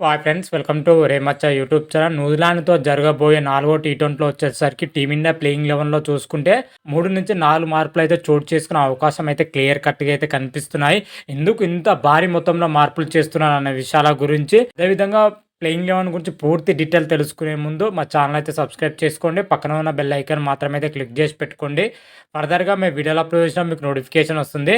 వాయ్ friends welcome to రేమచ్చ YouTube channel న్యూజిలాండ్తో జరగబోయే నాలుగో టీ ట్వంటీలో వచ్చేసరికి టీమిండియా ప్లేయింగ్ లెవెన్లో చూసుకుంటే మూడు నుంచి నాలుగు మార్పులు అయితే చోటు చేసుకునే అవకాశం అయితే క్లియర్ కట్గా అయితే కనిపిస్తున్నాయి. ఎందుకు ఇంత భారీ మొత్తంలో మార్పులు చేస్తున్నారు అనే విషయాల గురించి అదేవిధంగా ప్లేయింగ్ లెవెన్ గురించి పూర్తి డీటెయిల్ తెలుసుకునే ముందు మా ఛానల్ అయితే సబ్స్క్రైబ్ చేసుకోండి. పక్కన ఉన్న బెల్ ఐకాన్ మాత్రమే అయితే క్లిక్ చేసి పెట్టుకోండి. ఫర్దర్గా మేము వీడియోలో అప్లోడ్ చేసినా మీకు నోటిఫికేషన్ వస్తుంది.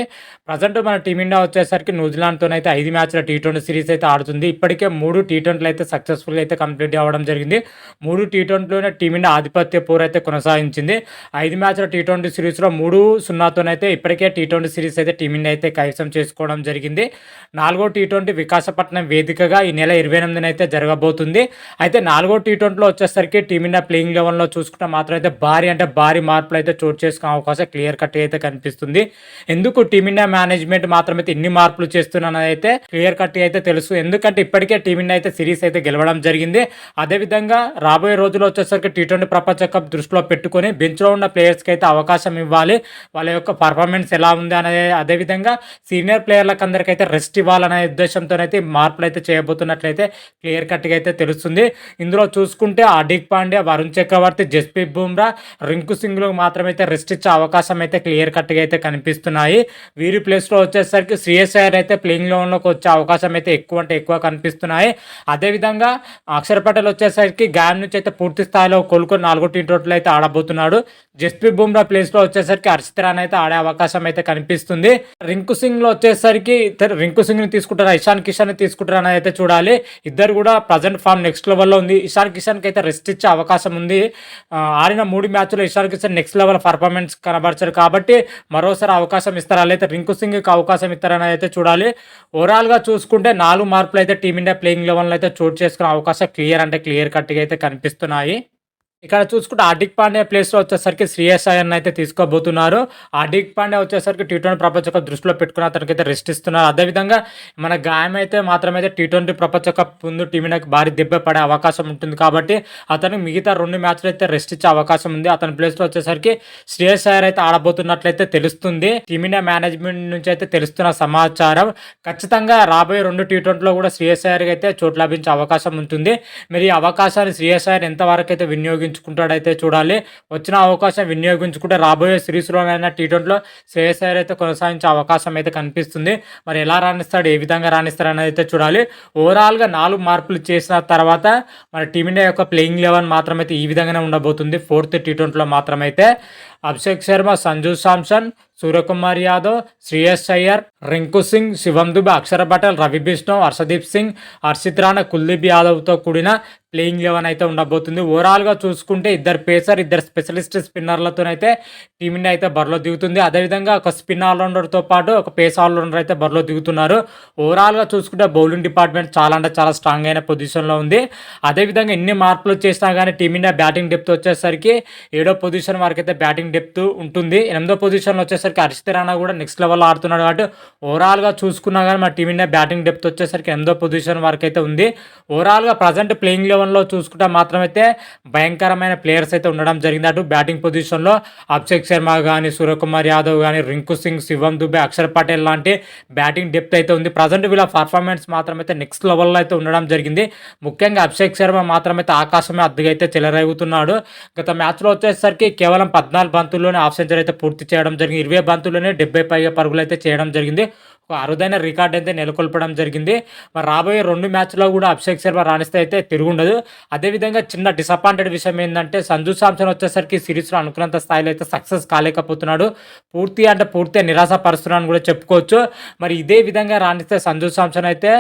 ప్రజెంట్ మన టీమిండియా వచ్చేసరికి న్యూజిలాండ్తో అయితే ఐదు మ్యాచ్ల టీ ట్వంటీ సిరీస్ అయితే ఆడుతుంది. ఇప్పటికే మూడు టీ ట్వంటీలు అయితే సక్సెస్ఫుల్ అయితే కంప్లీట్ అవ్వడం జరిగింది. మూడు టీ ట్వంటీలోనే టీమిండియా ఆధిపత్య పోరు అయితే కొనసాగించింది. ఐదు మ్యాచ్ల టీ ట్వంటీ సిరీస్లో మూడు సున్నాతోనైతే ఇప్పటికే టీ ట్వంటీ సిరీస్ అయితే టీమిండియా అయితే కైవసం చేసుకోవడం జరిగింది. నాలుగో టీ ట్వంటీ వికాసపట్నం వేదికగా ఈ నెల ఇరవై ఎనిమిదిన అయితే జరగబోతుంది. అయితే నాలుగో టీ ట్వంటీలో వచ్చేసరికి టీమిండియా ప్లేయింగ్ లెవెన్లో చూసుకుంటే మాత్రం అయితే భారీ అంటే భారీ మార్పులు అయితే చోటు చేసుకునే అవకాశం క్లియర్ కట్ అయితే కనిపిస్తుంది. ఎందుకు టీమిండియా మేనేజ్మెంట్ మాత్రం అయితే ఇన్ని మార్పులు చేస్తున్నానని అయితే క్లియర్ కట్ అయితే తెలుసు. ఎందుకంటే ఇప్పటికే టీమిండియా అయితే సిరీస్ అయితే గెలవడం జరిగింది. అదేవిధంగా రాబోయే రోజుల్లో వచ్చేసరికి టీ ట్వంటీ ప్రపంచ కప్ దృష్టిలో పెట్టుకొని బెంచ్లో ఉన్న ప్లేయర్స్కి అయితే అవకాశం ఇవ్వాలి. వాళ్ళ యొక్క పర్ఫార్మెన్స్ ఎలా ఉంది అనేది అదేవిధంగా సీనియర్ ప్లేయర్లకు అందరికైతే రెస్ట్ ఇవ్వాలనే ఉద్దేశంతో అయితే మార్పులు అయితే చేయబోతున్నట్లయితే క్లియర్ కట్గా అయితే తెలుస్తుంది. ఇందులో చూసుకుంటే హార్దిక్ పాండ్యా వరుణ్ చక్రవర్తి జస్ప్రీత్ బుమ్రా రింకు సింగ్లు మాత్రమైతే రెస్ట్ ఇచ్చే అవకాశం అయితే క్లియర్ కట్గా అయితే కనిపిస్తున్నాయి. వీరి ప్లేస్లో వచ్చేసరికి సిఎస్ఐఆర్ అయితే ప్లేయింగ్ లోన్లోకి వచ్చే అవకాశం అయితే ఎక్కువ అంటే ఎక్కువ కనిపిస్తున్నాయి. అదేవిధంగా అక్షర్ పటేల్ వచ్చేసరికి గాయం నుంచి అయితే పూర్తి స్థాయిలో కోలుకొని నాలుగో టీ ట్వంటీలో అయితే ఆడబోతున్నాడు. జస్ప్రీత్ బుమ్రా ప్లేస్లో వచ్చేసరికి హర్షిత్ రాన్ అయితే ఆడే అవకాశం అయితే కనిపిస్తుంది. రింకు సింగ్లో వచ్చేసరికి రింకు సింగ్ని తీసుకుంటారా ఇషాన్ కిషాన్ తీసుకుంటారా అయితే చూడాలి. ఇద్దరు కూడా ప్రజెంట్ ఫామ్ నెక్స్ట్ లెవెల్లో ఉంది. ఇషాన్ కిషన్కి అయితే రెస్ట్ ఇచ్చే అవకాశం ఉంది. ఆడిన మూడు మ్యాచ్లో Ishan Kishan next level performance కనబరిచారు కాబట్టి మరోసారి అవకాశం ఇస్తారా? లేదా రింకు సింగ్కి అవకాశం ఇస్తారని అయితే చూడాలి. ఓవరాల్గా చూసుకుంటే నాలుగు మార్పులు అయితే టీమిండియా ప్లేయింగ్ లెవెల్లో అయితే చోటు చేసుకునే అవకాశం క్లియర్ అంటే క్లియర్ కట్గా అయితే కనిపిస్తున్నాయి. ఇక్కడ చూసుకుంటే హార్దిక్ పాండ్యా ప్లేస్లో వచ్చేసరికి శ్రేయస్ అయ్యన్ అయితే తీసుకోబోతున్నారు. హార్దిక్ పాండ్యా వచ్చేసరికి టీ ట్వంటీ ప్రపంచ కప్ దృష్టిలో పెట్టుకుని అతనికైతే రెస్ట్ ఇస్తున్నారు. అదేవిధంగా మన గాయం అయితే మాత్రమైతే టీ ట్వంటీ ప్రపంచ కప్ ముందు టీమిండియాకి భారీ దెబ్బ పడే అవకాశం ఉంటుంది కాబట్టి అతనికి మిగతా రెండు మ్యాచ్లు అయితే రెస్ట్ ఇచ్చే అవకాశం ఉంది. అతని ప్లేస్లో వచ్చేసరికి శ్రేయస్ అయ్యర్ అయితే ఆడబోతున్నట్లయితే తెలుస్తుంది. టీమిండియా మేనేజ్మెంట్ నుంచి అయితే తెలుస్తున్న సమాచారం. ఖచ్చితంగా రాబోయే రెండు టీ ట్వంటీలో కూడా శ్రేయస్ అయ్యర్కి అయితే చోటు లభించే అవకాశం ఉంటుంది. మరి ఈ అవకాశాన్ని శ్రేయస్ అయ్యర్ ఎంతవరకు అయితే వినియోగించుకుంటాడైతే చూడాలి. వచ్చిన అవకాశం వినియోగించుకుంటే రాబోయే సిరీస్లోనైనా టీ ట్వంటీలో శ్రేయస్ అయ్యర్ అయితే కొనసాగించే అవకాశం అయితే కనిపిస్తుంది. మరి ఎలా రాణిస్తాడు ఏ విధంగా రాణిస్తాడు అనేది అయితే చూడాలి. ఓవరాల్గా నాలుగు మార్పులు చేసిన తర్వాత మన టీమిండియా యొక్క ప్లేయింగ్ లెవెన్ మాత్రమైతే ఈ విధంగానే ఉండబోతుంది. ఫోర్త్ టీ ట్వంటీలో మాత్రమైతే అభిషేక్ శర్మ సంజు సాంసన్ సూర్యకుమార్ యాదవ్ శ్రేయస్ అయ్యర్ రింకు సింగ్ శివం దుబే అక్షర పటేల్ రవి బిష్ణు హర్షదీప్ సింగ్ హర్షిత్ రాణా కుల్దీప్ యాదవ్తో కూడిన ప్లేయింగ్ లెవెన్ అయితే ఉండబోతుంది. ఓవరాల్గా చూసుకుంటే ఇద్దరు పేసర్ ఇద్దరు స్పెషలిస్ట్ స్పిన్నర్లతోనైతే టీమిండియా అయితే బరిలో దిగుతుంది. అదేవిధంగా ఒక స్పిన్ ఆల్రౌండర్తో పాటు ఒక పేస్ ఆల్రౌండర్ అయితే బరిలో దిగుతున్నారు. ఓవరాల్గా చూసుకుంటే బౌలింగ్ డిపార్ట్మెంట్ చాలా అంటే చాలా స్ట్రాంగ్ అయిన పొజిషన్లో ఉంది. అదేవిధంగా ఎన్ని మార్పులు చేసినా కానీ టీమిండియా బ్యాటింగ్ డెప్త్ వచ్చేసరికి ఏడో పొజిషన్ వరకు అయితే బ్యాటింగ్ డెప్త్ ఉంటుంది. ఎనిమిదో పొజిషన్లో వచ్చేసరికి హర్షిత్ రాణా కూడా నెక్స్ట్ లెవెల్లో ఆడుతున్నాడు కాబట్టి ఓవరాల్గా చూసుకున్నా కానీ మన టీమిండియా బ్యాటింగ్ డెప్త్ వచ్చేసరికి ఎనిమిదో పొజిషన్ వరకు అయితే ఉంది. ఓవరాల్గా ప్రజెంట్ ప్లేయింగ్ లెవెన్లో చూసుకుంటే మాత్రమైతే భయంకరమైన ప్లేయర్స్ అయితే ఉండడం జరిగింది. అటు బ్యాటింగ్ పొజిషన్లో అభిషేక్ శర్మ కానీ సూర్యకుమార్ యాదవ్ కానీ రింకు సింగ్ శివం దుబే అక్షర్ పటేల్ లాంటి బ్యాటింగ్ డెప్త్ అయితే ఉంది. ప్రజెంట్ వీళ్ళ పర్ఫార్మెన్స్ మాత్రమైతే నెక్స్ట్ లెవెల్లో అయితే ఉండడం జరిగింది. ముఖ్యంగా అభిషేక్ శర్మ మాత్రమైతే ఆకాశమే అద్దెగా అయితే చెలరేగుతున్నాడు. గత మ్యాచ్లో వచ్చేసరికి కేవలం పద్నాలుగు బంతుల్లోనే హాఫ్ సెంచరీ అయితే పూర్తి చేయడం జరిగింది. ఇరవై బంతుల్లోనే డెబ్బై పైగా పరుగులు అయితే చేయడం జరిగింది. ఒక అరుదైన రికార్డ్ అయితే నెలకొల్పడం జరిగింది. మరి రాబోయే రెండు మ్యాచ్లో కూడా అభిషేక్ శర్మ రాణిస్తే అయితే తిరుగుండదు. అదేవిధంగా చిన్న డిసప్పాయింటెడ్ విషయం ఏంటంటే సంజు సామ్సన్ వచ్చేసరికి సిరీస్లో అనుకున్నంత స్థాయిలో అయితే సక్సెస్ కాలేకపోతున్నాడు. పూర్తి అంటే పూర్తిగా నిరాశపరుస్తున్నాను కూడా చెప్పుకోవచ్చు. మరి ఇదే విధంగా రాణిస్తే సంజు సామ్సన్ అయితే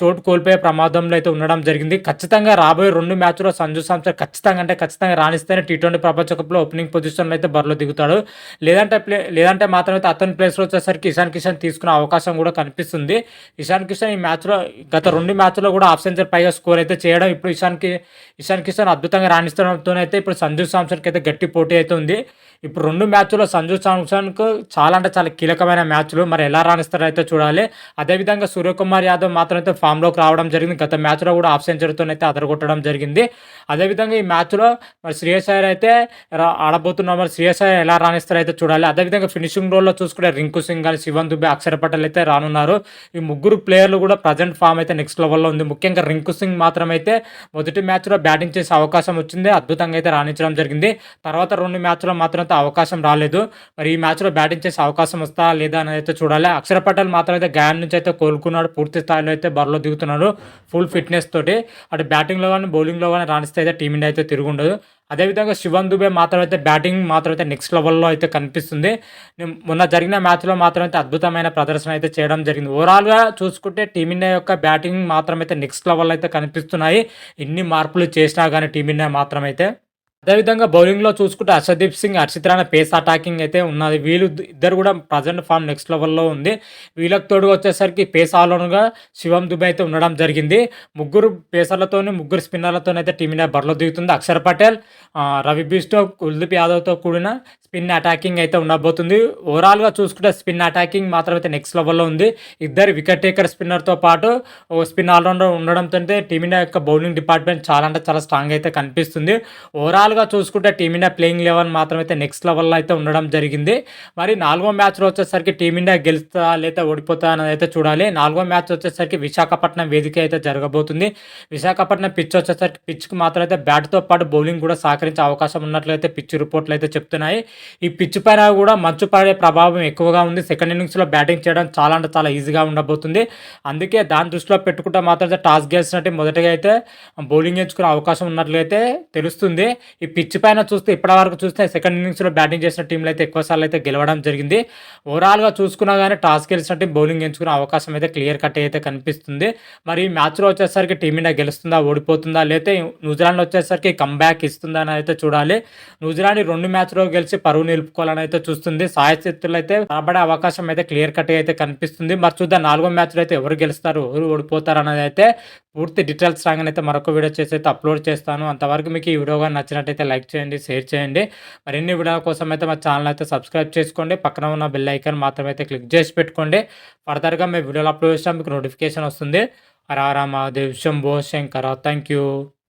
చోటు కోల్పోయే ప్రమాదంలో అయితే ఉండడం జరిగింది. ఖచ్చితంగా రాబోయే రెండు మ్యాచ్లో సంజు సాంసన్ ఖచ్చితంగా అంటే ఖచ్చితంగా రాణిస్తేనే టీ ట్వంటీ ప్రపంచ కప్లో ఓపెనింగ్ పొజిషన్లో అయితే బరిలో దిగుతాడు. లేదంటే ప్లే లేదంటే మాత్రం అయితే అతని ప్లేస్లో వచ్చేసరికి ఇషాన్ కిషన్ తీసుకునే అవకాశం కూడా కనిపిస్తుంది. ఇషాన్ కిషన్ ఈ మ్యాచ్లో గత రెండు మ్యాచ్లో కూడా ఆఫ్ సెంచర్ పైగా స్కోర్ అయితే చేయడం ఇప్పుడు ఇషాన్కి ఇషాన్ కిషన్ అద్భుతంగా రాణిస్తడంతో అయితే ఇప్పుడు సంజు సామ్సన్కి అయితే గట్టి పోటీ అయితే ఉంది. ఇప్పుడు రెండు మ్యాచ్లో సంజు సామ్సన్కు చాలా అంటే చాలా కీలకమైన మ్యాచ్లు మరి ఎలా రాణిస్తారో అయితే చూడాలి. అదేవిధంగా సూర్యకుమార్ యాదవ్ మాత్రం అయితే ఫామ్లోకి రావడం జరిగింది. గత మ్యాచ్లో కూడా ఆఫ్ సెంచరీతో అయితే అదరగొట్టడం జరిగింది. అదేవిధంగా ఈ మ్యాచ్లో మరి శ్రేయస్ అయ్యర్ అయితే ఆడబోతున్నారు మరి శ్రేయస్ అయ్యర్ ఎలా రాణిస్తారో అయితే చూడాలి. అదేవిధంగా ఫినిషింగ్ రోల్లో చూసుకుంటే రింకు సింగ్ కానీ శివన్ దుబే అక్షర పటేల్ అయితే రానున్నారు. ఈ ముగ్గురు ప్లేయర్లు కూడా ప్రజెంట్ ఫామ్ అయితే నెక్స్ట్ లెవెల్లో ఉంది. ముఖ్యంగా రింకు సింగ్ మాత్రం అయితే మొదటి మ్యాచ్లో బ్యాటింగ్ చేసే అవకాశం వచ్చింది. అద్భుతంగా అయితే రాణించడం జరిగింది. తర్వాత రెండు మ్యాచ్లో మాత్రం అయితే అవకాశం రాలేదు. మరి ఈ మ్యాచ్లో బ్యాటింగ్ చేసే అవకాశం వస్తా లేదా అనేది అయితే చూడాలి. అక్షర పటేల్ మాత్రం అయితే గాయం నుంచి అయితే కోలుకున్నాడు. పూర్తి స్థాయిలో అయితే బరిలో దిగుతున్నాడు. ఫుల్ ఫిట్నెస్ తోటి. అటు బ్యాటింగ్లో కానీ బౌలింగ్లో కానీ రాణిస్తే అయితే టీమిండియా అయితే తిరుగుండదు. అదేవిధంగా శివన్ దుబే మాత్రం అయితే బ్యాటింగ్ మాత్రం అయితే నెక్స్ట్ లెవెల్లో అయితే కనిపిస్తుంది. మొన్న జరిగిన మ్యాచ్లో మాత్రం అయితే అద్భుతమైన ప్రదర్శన అయితే చేయడం జరిగింది. ఓవరాల్గా చూసుకుంటే టీమిండియా యొక్క బ్యాటింగ్ మాత్రం అయితే నెక్స్ట్ లెవెల్లో అయితే కనిపిస్తున్నాయి. ఎన్ని మార్పులు చేసినా కానీ టీమిండియా మాత్రం అయితే అదేవిధంగా బౌలింగ్లో చూసుకుంటే అర్షదీప్ సింగ్ హర్షిత్ రాణా పేస్ అటాకింగ్ అయితే ఉన్నది. వీళ్ళు ఇద్దరు కూడా ప్రజెంట్ ఫామ్ నెక్స్ట్ లెవెల్లో ఉంది. వీళ్ళకి తోడుగా వచ్చేసరికి పేస్ ఆల్రౌండర్గా శివం దుబే అయితే ఉండడం జరిగింది. ముగ్గురు పేసర్లతోని ముగ్గురు స్పిన్నర్లతోనైతే టీమిండియా బరిలో దిగుతుంది. అక్షర్ పటేల్ రవి బిస్టో కుల్దీప్ యాదవ్తో కూడిన స్పిన్ అటాకింగ్ అయితే ఉండబోతుంది. ఓవరాల్గా చూసుకుంటే స్పిన్ అటాకింగ్ మాత్రం అయితే నెక్స్ట్ లెవెల్లో ఉంది. ఇద్దరు వికెట్ టేకర్ స్పిన్నర్తో పాటు ఓ స్పిన్ ఆల్రౌండర్ ఉండడంతో టీమిండియా యొక్క బౌలింగ్ డిపార్ట్మెంట్ చాలా అంటే చాలా స్ట్రాంగ్ అయితే కనిపిస్తుంది. ఓవరాల్ ఓవరాల్గా చూసుకుంటే టీమిండియా ప్లేయింగ్ లెవెల్ మాత్రం అయితే నెక్స్ట్ లెవెల్లో అయితే ఉండడం జరిగింది. మరి నాలుగో మ్యాచ్లో వచ్చేసరికి టీమిండియా గెలుస్తా లేదా ఓడిపోతా అనేది అయితే చూడాలి. నాలుగో మ్యాచ్ వచ్చేసరికి విశాఖపట్నం వేదిక అయితే జరగబోతుంది. విశాఖపట్నం పిచ్ వచ్చేసరికి పిచ్కి మాత్రం అయితే బ్యాట్తో పాటు బౌలింగ్ కూడా సహకరించే అవకాశం ఉన్నట్లయితే పిచ్ రిపోర్ట్లు అయితే చెప్తున్నాయి. ఈ పిచ్ పైన కూడా మంచు పడే ప్రభావం ఎక్కువగా ఉంది. సెకండ్ ఇన్నింగ్స్లో బ్యాటింగ్ చేయడం చాలా అంటే చాలా ఈజీగా ఉండబోతుంది. అందుకే దాని దృష్టిలో పెట్టుకుంటే మాత్రం అయితే టాస్ గెలిచినట్టు మొదటగా అయితే బౌలింగ్ ఎంచుకునే అవకాశం ఉన్నట్లయితే తెలుస్తుంది. ఈ పిచ్ పైన చూస్తే ఇప్పటివరకు చూస్తే సెకండ్ ఇన్నింగ్స్లో బ్యాటింగ్ చేసిన టీంలు అయితే ఎక్కువసార్లు అయితే గెలవడం జరిగింది. ఓవరాల్గా చూసుకున్నా కానీ టాస్ గెలిచిన టీం బౌలింగ్ ఎంచుకునే అవకాశం అయితే క్లియర్ కట్ అయితే కనిపిస్తుంది. మరి ఈ మ్యాచ్లో వచ్చేసరికి టీమిండియా గెలుస్తుందా ఓడిపోతుందా లేకపోతే న్యూజిలాండ్ వచ్చేసరికి కంబ్యాక్ ఇస్తుందా అని అయితే చూడాలి. న్యూజిలాండ్ రెండు మ్యాచ్లో గెలిచి పరువు నిలుపుకోవాలని అయితే చూస్తుంది. సాయశక్తులు అయితే రాబడే అవకాశం అయితే క్లియర్ కట్ అయితే కనిపిస్తుంది. మరి చూద్దాం నాలుగో మ్యాచ్లో అయితే ఎవరు గెలుస్తారు ఎవరు ఓడిపోతారు అనేది అయితే పూర్తి డీటెయిల్స్ రాగానే అయితే మరొక వీడియో చేసి అయితే అప్లోడ్ చేస్తాను. అంతవరకు మీకు ఈ వీడియో కానీ నచ్చినట్టయితే లైక్ చేయండి షేర్ చేయండి. మరిన్ని వీడియోల కోసం అయితే మా ఛానల్ అయితే సబ్స్క్రైబ్ చేసుకోండి. పక్కన ఉన్న బెల్ ఐకాన్ మాత్రం అయితే క్లిక్ చేసి పెట్టుకోండి. ఫర్దర్గా మేము వీడియోలు అప్లోడ్ చేసినా మీకు నోటిఫికేషన్ వస్తుంది. హర మహాదేవ్ శంభో శంకర. Thank you